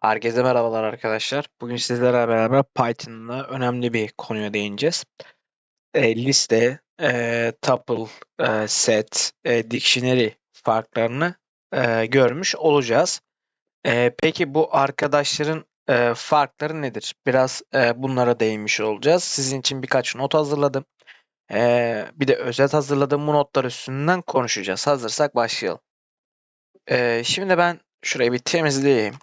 Herkese merhabalar arkadaşlar. Bugün sizlerle beraber Python'la önemli bir konuya değineceğiz. E, liste, e, tuple, e, set, e, dictionary farklarını e, görmüş olacağız. E, peki bu arkadaşların e, farkları nedir? Biraz e, bunlara değinmiş olacağız. Sizin için birkaç not hazırladım. E, bir de özet hazırladım. Bu notlar üstünden konuşacağız. Hazırsak başlayalım. E, şimdi ben şurayı bir temizleyeyim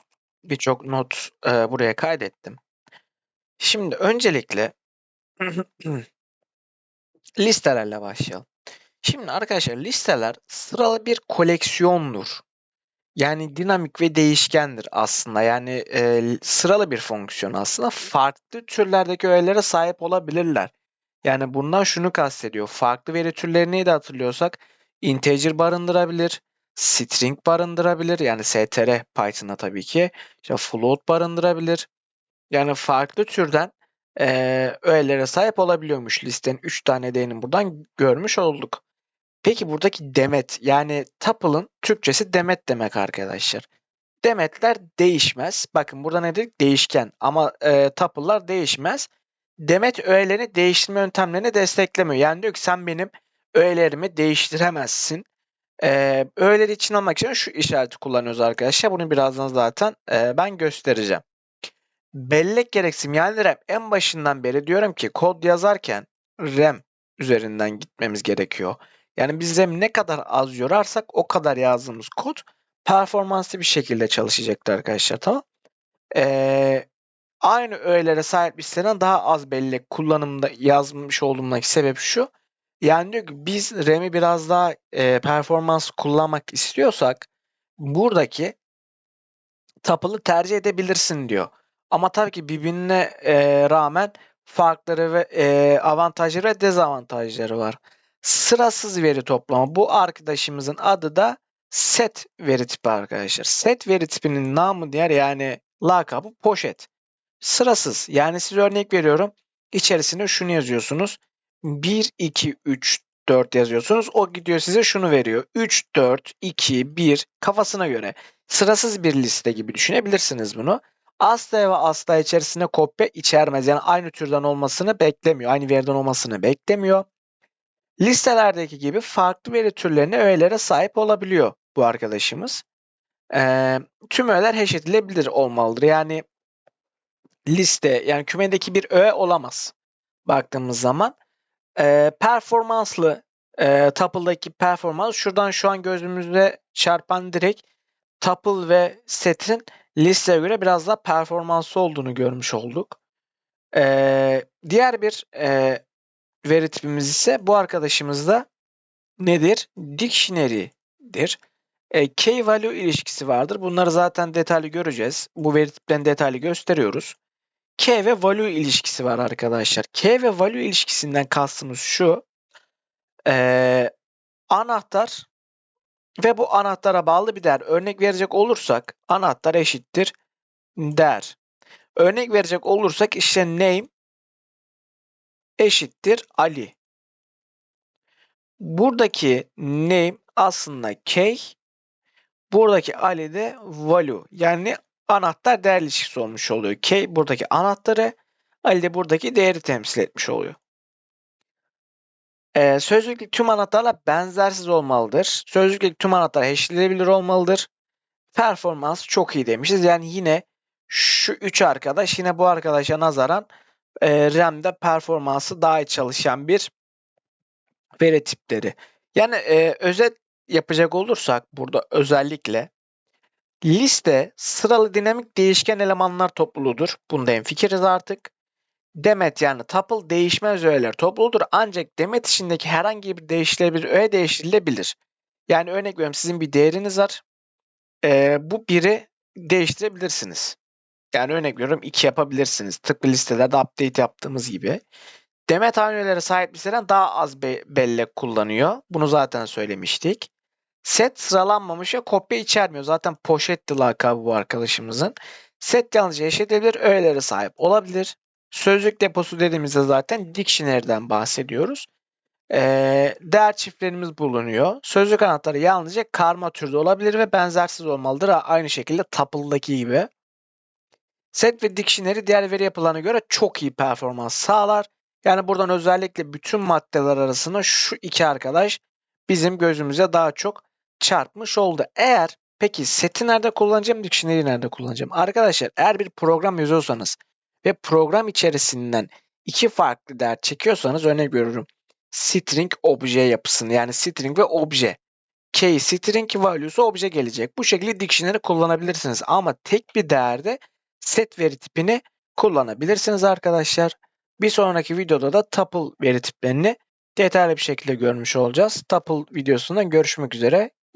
birçok not e, buraya kaydettim. Şimdi öncelikle listelerle başlayalım. Şimdi arkadaşlar listeler sıralı bir koleksiyondur. Yani dinamik ve değişkendir aslında. Yani e, sıralı bir fonksiyon aslında. Farklı türlerdeki öğelere sahip olabilirler. Yani bundan şunu kastediyor. Farklı veri türleri neydi hatırlıyorsak integer barındırabilir, string barındırabilir. Yani str Python'a tabii ki. İşte float barındırabilir. Yani farklı türden e, öğelere sahip olabiliyormuş listenin 3 tane değerini buradan görmüş olduk. Peki buradaki demet yani tuple'ın Türkçesi demet demek arkadaşlar. Demetler değişmez. Bakın burada ne dedik? Değişken ama e, tuple'lar değişmez. Demet öğelerini değiştirme yöntemlerini desteklemiyor. Yani diyor ki sen benim öğelerimi değiştiremezsin. Ee, öğeleri için almak için şu işareti kullanıyoruz arkadaşlar. Bunu birazdan zaten e, ben göstereceğim. Bellek gereksim yani RAM en başından beri diyorum ki kod yazarken RAM üzerinden gitmemiz gerekiyor. Yani biz RAM ne kadar az yorarsak o kadar yazdığımız kod performanslı bir şekilde çalışacaktır arkadaşlar tamam. Ee, aynı öğelere sahip listenin daha az bellek kullanımda yazmış olduğumdaki sebep şu. Yani diyor ki biz RAM'i biraz daha e, performans kullanmak istiyorsak buradaki tuple'ı tercih edebilirsin diyor. Ama tabii ki birbirine e, rağmen farkları ve e, avantajları ve dezavantajları var. Sırasız veri toplama. Bu arkadaşımızın adı da set veri tipi arkadaşlar. Set veri tipinin namı diğer yani lakabı poşet. Sırasız. Yani size örnek veriyorum. İçerisine şunu yazıyorsunuz. 1, 2, 3, 4 yazıyorsunuz. O gidiyor size şunu veriyor. 3, 4, 2, 1 kafasına göre. Sırasız bir liste gibi düşünebilirsiniz bunu. Asla ve asla içerisine kopya içermez. Yani aynı türden olmasını beklemiyor. Aynı veriden olmasını beklemiyor. Listelerdeki gibi farklı veri türlerine öğelere sahip olabiliyor bu arkadaşımız. Ee, tüm öğeler hash edilebilir olmalıdır. Yani liste yani kümedeki bir öğe olamaz. Baktığımız zaman e, performanslı e, tuple'daki performans şuradan şu an gözümüzde çarpan direkt tuple ve set'in listeye göre biraz daha performanslı olduğunu görmüş olduk. E, diğer bir e, veri tipimiz ise bu arkadaşımız da nedir? Dictionary'dir. E, K-value ilişkisi vardır. Bunları zaten detaylı göreceğiz. Bu veri tiplerini detaylı gösteriyoruz. K ve value ilişkisi var arkadaşlar. K ve value ilişkisinden kastımız şu. Ee, anahtar ve bu anahtara bağlı bir değer. Örnek verecek olursak anahtar eşittir değer. Örnek verecek olursak işte name eşittir Ali. Buradaki name aslında K. Buradaki Ali de value. Yani anahtar değer ilişkisi olmuş oluyor. K buradaki anahtarı, Ali de buradaki değeri temsil etmiş oluyor. Ee, sözlükteki tüm anahtarlar benzersiz olmalıdır. Sözlükteki tüm anahtar hashlenebilir olmalıdır. Performans çok iyi demişiz. Yani yine şu üç arkadaş yine bu arkadaşa nazaran e, RAM'de performansı daha iyi çalışan bir veri tipleri. Yani e, özet yapacak olursak burada özellikle Liste sıralı dinamik değişken elemanlar topluluğudur. Bunda hemfikiriz artık. Demet yani tuple değişmez öğeler topluluğudur. Ancak demet içindeki herhangi bir değişilebilir öğe değiştirilebilir. Yani örnek veriyorum sizin bir değeriniz var. Ee, bu biri değiştirebilirsiniz. Yani örnek veriyorum 2 yapabilirsiniz. Tıpkı listelerde update yaptığımız gibi. Demet hanelere sahip listeden daha az be bellek kullanıyor. Bunu zaten söylemiştik. Set sıralanmamış ve kopya içermiyor. Zaten poşetti lakabı bu arkadaşımızın. Set yalnızca eşitebilir, öğelere sahip olabilir. Sözlük deposu dediğimizde zaten dictionary'den bahsediyoruz. Ee, değer çiftlerimiz bulunuyor. Sözlük anahtarı yalnızca karma türde olabilir ve benzersiz olmalıdır. Aynı şekilde tuple'daki gibi. Set ve dictionary diğer veri yapılarına göre çok iyi performans sağlar. Yani buradan özellikle bütün maddeler arasında şu iki arkadaş bizim gözümüze daha çok çarpmış oldu. Eğer peki seti nerede kullanacağım, dictionary'i nerede kullanacağım? Arkadaşlar eğer bir program yazıyorsanız ve program içerisinden iki farklı değer çekiyorsanız örnek veriyorum. String obje yapısını yani string ve obje. Key string value'su obje gelecek. Bu şekilde dictionary kullanabilirsiniz ama tek bir değerde set veri tipini kullanabilirsiniz arkadaşlar. Bir sonraki videoda da tuple veri tiplerini detaylı bir şekilde görmüş olacağız. Tuple videosunda görüşmek üzere.